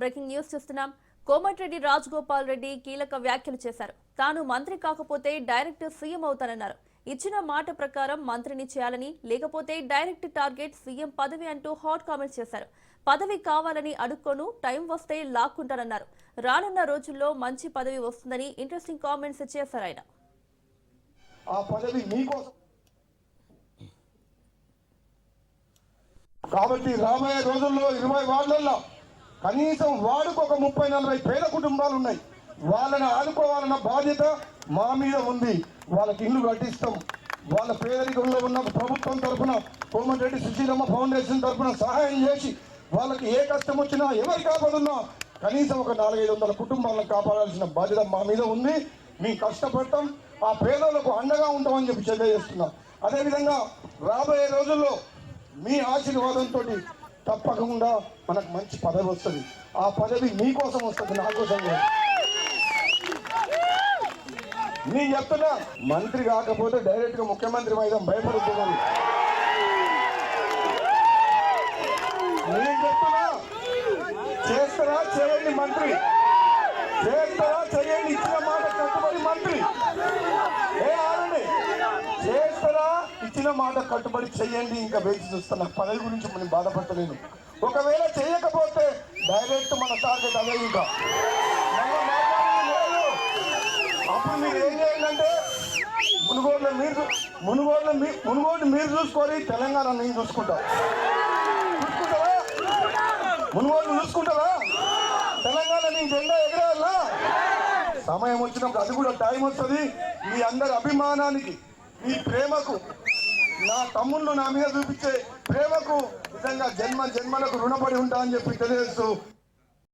Breaking news చూస్తున్నాం. కోమటిరెడ్డి రాజగోపాల్ రెడ్డి కీలక వ్యాఖ్యలు చేశారు. తాను మంత్రి కాకపోతే డైరెక్ట్ సీఎం అవుతానన్నారు. ఇచ్చిన మాట ప్రకారం మంత్రిని చేయాలని లేకపోతే డైరెక్ట్ టార్గెట్ సీఎం పదవి అంటూ హాట్ కామెంట్స్ చేశారు. పదవి కావాలని అడుక్కోను టైం వస్తే లాక్కుంటానన్నారు. రానున్న రోజుల్లో మంచి పదవి వస్తుందని ఇంట్రెస్టింగ్ కామెంట్స్ చేశారు ఆయన. ఆ పదవి మీకోసం. కాబట్టి రాబోయే రోజుల్లో ఇరవై వాళ్ళల్లో కనీసం వాడికి ఒక ముప్పై నలభై పేద కుటుంబాలు ఉన్నాయి వాళ్ళని ఆదుకోవాలన్న బాధ్యత మా మీద ఉంది. వాళ్ళకి ఇల్లు కట్టిస్తాం. వాళ్ళ పేదరికంలో ఉన్న ప్రభుత్వం తరఫున కోమటిరెడ్డి సుశీలమ్మ ఫౌండేషన్ తరఫున సహాయం చేసి వాళ్ళకి ఏ కష్టం వచ్చినా ఎవరి కాపాడున్నా కనీసం ఒక నాలుగైదు వందల కుటుంబాలను కాపాడాల్సిన బాధ్యత మా మీద ఉంది. మేము కష్టపడతాం. ఆ పేదలకు అండగా ఉంటామని చెప్పి తెలియజేస్తున్నాం. అదేవిధంగా రాబోయే రోజుల్లో మీ ఆశీర్వాదంతో తప్పకుండా మనకు మంచి పదవి వస్తుంది. ఆ పదవి మీకోసం వస్తుంది నా కోసం కాదు. నేను చెప్తున్నా మంత్రి కాకపోతే డైరెక్ట్గా ముఖ్యమంత్రి మైదాం భయపడుతున్నాను నేను చెప్తున్నా చేస్తారా చేయండి మంత్రి. చేస్తారా చేయండి ఇచ్చిన మాట కట్టుబడి మంత్రి ఏ ఆనండి చేస్తారా ఇచ్చిన మాట కట్టుబడి చేయండి. ఇంకా వేచి చూస్తున్నా పదవి గురించి మనం బాధపడలేను ఒకవేళ చేయకపోతే డైరెక్ట్ మన టార్గెట్ అదే ఇంకా. అప్పుడు మీరు ఏం చేయాలంటే మునుగోడులో మీరు మునుగోడులో మీ మునుగోడు మీరు చూసుకొని తెలంగాణ నేను చూసుకుంటా. చూసుకుంటావా? మునుగోడు చూసుకుంటారా తెలంగాణ నీ జెండా ఎగరాలా? సమయం వచ్చినప్పుడు అది కూడా టైం వస్తుంది. మీ అందరి అభిమానానికి మీ ప్రేమకు నా తమ్ముళ్ళు నా మీద చూపించే ప్రేమకు నిజంగా జన్మ జన్మలకు రుణపడి ఉంటా అని చెప్పి తెలియజేస్తూ